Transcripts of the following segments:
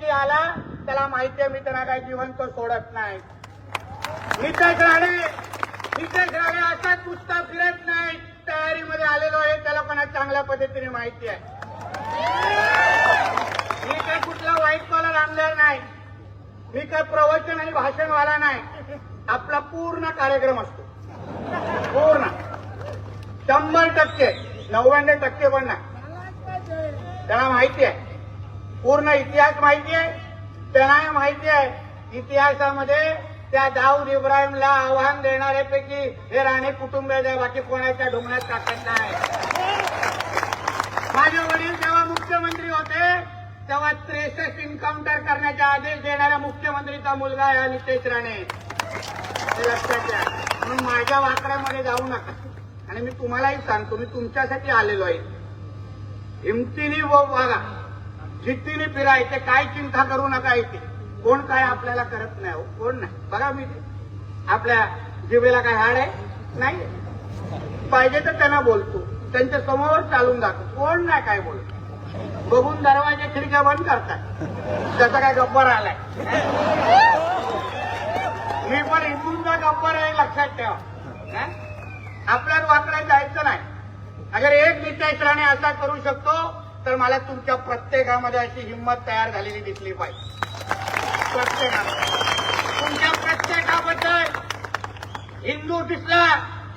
की आला त्याला माहिती आहे मी त्यांना काही जिवंत सोडत नाही. नितेश राणे नितेश राणे असाच पुस्तक फिरत नाही. तयारीमध्ये आलेलो आहे त्याला पण चांगल्या पद्धतीने माहिती आहे. मी काय कुठला वाईट कॉलर आमदार नाही. मी काय प्रवचन आणि भाषणवाला नाही. आपला पूर्ण कार्यक्रम असतो. पूर्ण. शंभर टक्के नव्याण्णव टक्के पण नाही. त्याला माहिती आहे. पूर्ण इतिहास माहिती आहे त्यांना माहिती आहे. इतिहासामध्ये त्या दाऊद इब्राहिमला आव्हान देणाऱ्यापैकी हे राणे कुटुंब आहे बाकी कोणाच्या ढोंगण्यात टाकत नाही. माझे वडील जेव्हा मुख्यमंत्री होते तेव्हा त्रेसष्ट इन्काउंटर करण्याचे आदेश देणाऱ्या मुख्यमंत्रीचा मुलगा आहे नितेश राणे. हे लक्षात घ्या. म्हणून माझ्या वाकड्यामध्ये जाऊ नका. आणि मी तुम्हालाही सांगतो मी तुमच्यासाठी आलेलो आहे. हिमतीने व वागा जिद्दीने फिरायचे काय चिंता करू नका इथे. कोण काय आपल्याला करत नाही हो कोण नाही. बघा मी आपल्या जिभेला काय हाड आहे? नाही. पाहिजे तर त्यांना बोलतो. त्यांच्यासमोर चालून जातो. कोण नाही काय बोलतो. बघून दरवाजे खिडक्या बंद करतात. त्याचा काय गब्बर आलाय मी पण हिंदूंचा गब्बर आहे लक्षात ठेवा. आपल्याला आपल्याच वाकड्यात जायचं नाही. अगर एक नितेश असा करू शकतो तर मला तुमच्या प्रत्येकामध्ये अशी हिंमत तयार झालेली दिसली पाहिजे. प्रत्येकामध्ये. तुमच्या प्रत्येकाबद्दल हिंदू दिसला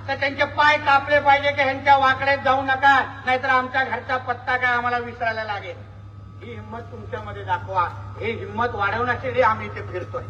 तर त्यांचे पाय कापले पाहिजे की ह्यांच्या वाकड्यात जाऊ नका नाहीतर आमच्या घरचा पत्ता काय आम्हाला विसरायला लागेल. ही हिंमत तुमच्यामध्ये दाखवा. ही हिंमत वाढवण्यासाठी आम्ही इथे फिरतोय.